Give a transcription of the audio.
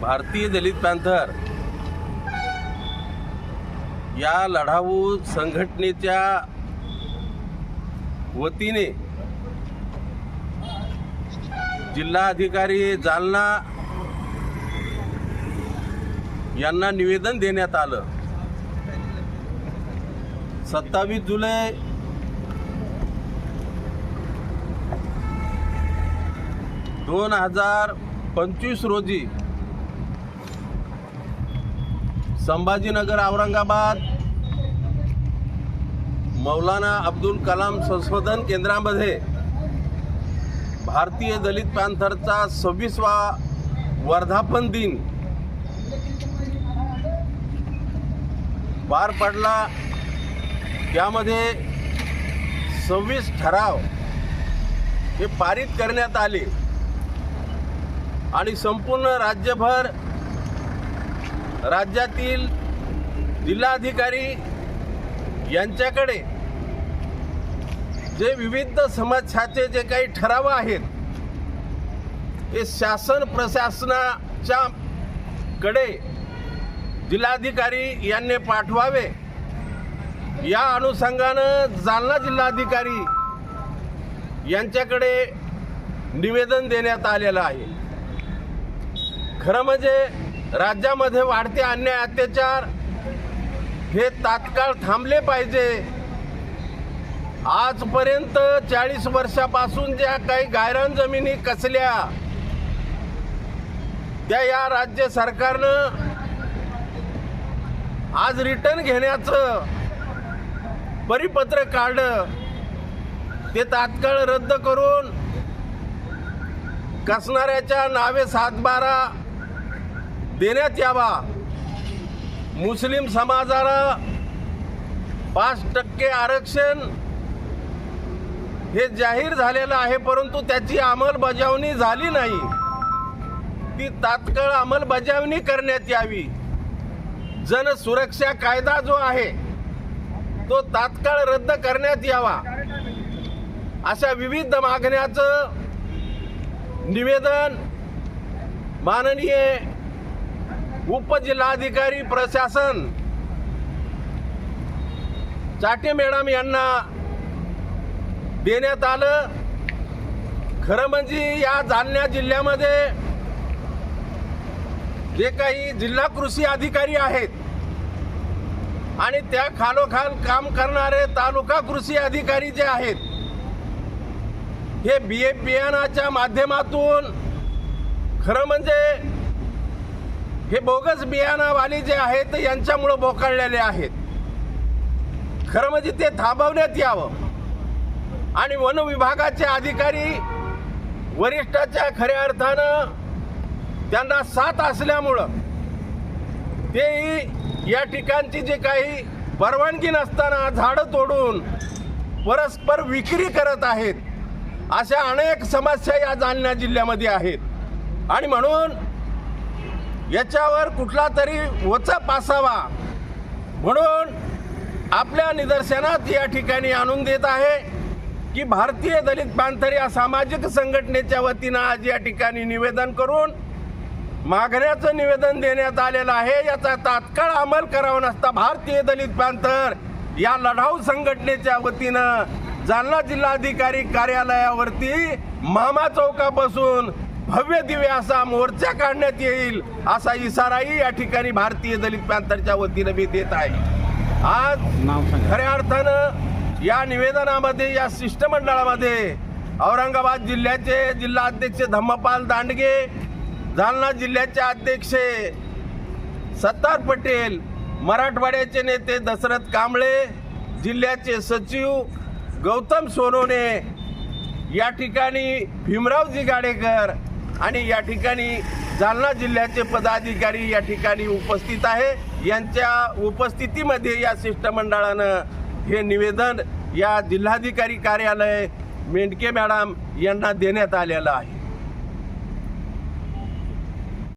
भारतीय दलित पॅन्थर या लढाऊ संघटनेच्या वतीने जिल्हाधिकारी जालना यांना निवेदन देण्यात आलं. सत्तावीस जुलै दोन हजार पंचवीस रोजी संभाजीनगर औरंगाबाद मौलाना अब्दुल कलाम संशोधन केंद्रामध्ये भारतीय दलित पॅन्थरचा सव्वीसवा वर्धापन दिन पार पडला. त्यामध्ये सव्वीस ठराव हे पारित करण्यात आले. आणि संपूर्ण राज्यभर राज्यातील जिल्हाधिकारी यांच्याकडे जे विविध समस्याचे जे काही ठराव आहेत ते शासन प्रशासनाच्या कडे जिल्हाधिकारी यांनी पाठवावे. या अनुषंगानं जालना जिल्हाधिकारी यांच्याकडे निवेदन देण्यात आलेलं आहे. खरं म्हणजे राज्यामध्ये वाढते अन्याय अत्याचार हे तात्काळ थांबले पाहिजे. आजपर्यंत चाळीस वर्षापासून ज्या काही गायरान जमिनी कसल्या त्या या राज्य सरकारनं आज रिटर्न घेण्याचं परिपत्र काढलं. ते तात्काळ रद्द करून कसणाऱ्याच्या नावे सातबारा देण्यात यावा. मुस्लिम समाजाला पाच टक्के आरक्षण हे जाहीर झालेलं आहे परंतु त्याची अंमलबजावणी झाली नाही. ती तात्काळ अंमलबजावणी करण्यात यावी. जन सुरक्षा कायदा जो आहे तो तात्काळ रद्द करण्यात यावा. अशा विविध मागण्याचं निवेदन माननीय उपजिल्हाधिकारी प्रशासन. चाटे मॅडम यांना देण्यात आलं. खरं म्हणजे या जालन्या जिल्ह्यामध्ये जे काही जिल्हा कृषी अधिकारी आहेत आणि त्या खालोखाल काम करणारे तालुका कृषी अधिकारी जे आहेत हे बी ए बियाणाच्या माध्यमातून खरं म्हणजे हे बोगस बियाणावाले जे आहेत यांच्यामुळं बोकाळलेले आहेत. खरं म्हणजे ते थांबवण्यात यावं. आणि वन विभागाचे अधिकारी वरिष्ठाच्या खऱ्या अर्थानं त्यांना साथ असल्यामुळं तेही या ठिकाणची जे काही परवानगी नसताना झाडं तोडून परस्पर विक्री करत आहेत अशा अनेक समस्या या जालना जिल्ह्यामध्ये आहेत. आणि म्हणून याच्यावर कुठला तरी वचप असावा म्हणून आपल्या निदर्शनात या ठिकाणी आणून देत आहे की भारतीय दलित पॅंथर या सामाजिक संघटनेच्या वतीनं आज या ठिकाणी निवेदन करून मागण्याचं निवेदन देण्यात आलेलं आहे. याचा तात्काळ अंमल करावा नसता भारतीय दलित पॅंथर या लढाऊ संघटनेच्या वतीनं जालना जिल्हाधिकारी कार्यालयावरती मामा चौकापासून भव्य दिव्य असा मोर्चा काढण्यात येईल असा इशाराही या ठिकाणी भारतीय दलित पॅंथरच्या वतीनं मी देत आहे. आज खऱ्या अर्थानं या निवेदनामध्ये या शिष्टमंडळामध्ये औरंगाबाद जिल्ह्याचे जिल्हाध्यक्ष धम्मपाल दांडगे जालना जिल्ह्याचे अध्यक्ष सत्तार पटेल मराठवाड्याचे नेते दशरथ कांबळे जिल्ह्याचे सचिव गौतम सोनवणे या ठिकाणी भीमरावजी गाडेकर आणि या ठिकाणी जालना जिल्ह्याचे पदाधिकारी या ठिकाणी उपस्थित आहे. यांच्या उपस्थितीमध्ये या शिष्टमंडळानं हे निवेदन या जिल्हाधिकारी कार्यालय मेंढके मॅडम यांना देण्यात आलेलं आहे.